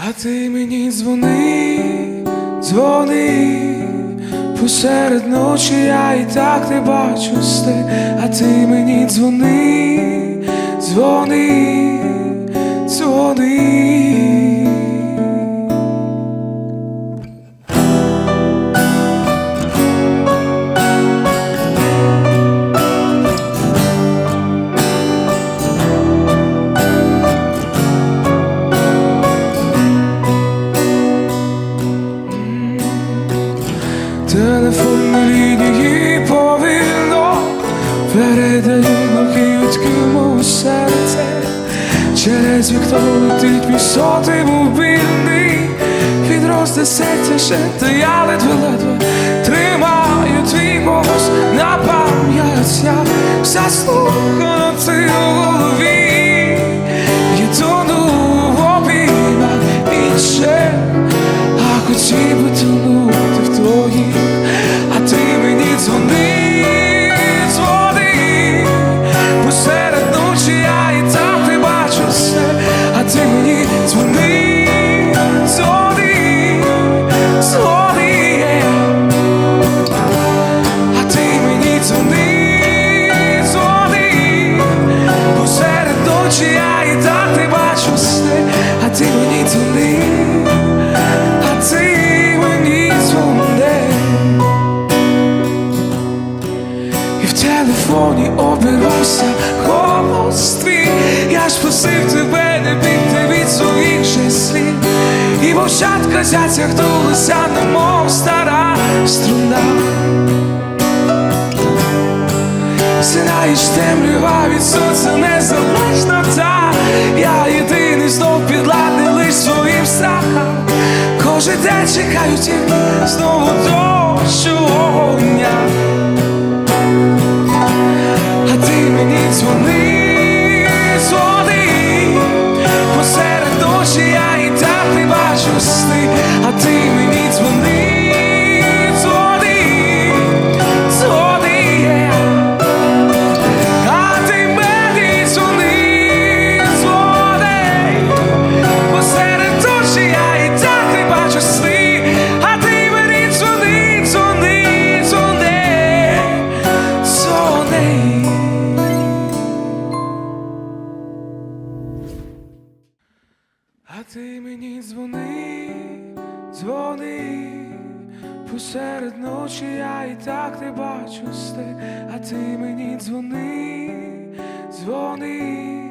А ти мені дзвони, дзвони, посеред ночі я і так не бачу сти, а ти мені дзвони, Телефонні лінії повільно передають блокують кому серце. Через вікно летить мій сотий мобільний серця ще, та я ледве-ледве Тримаю твій голос на пам'ять Я заслухано ти ти мені дзвони, а ти мені дзвони. І в телефоні обірвався голос твій. Я ж просив тебе не бігти від своїх же слів. І мовчать казяться, гнулися, немов стара струна. Синаєш темрява від сонця незалежна та Чекаю тільки знову дощу дня а ти мені дзвони, А ти мені дзвони, дзвони. Посеред ночі я і так не бачу сти, а ти мені дзвони, дзвони,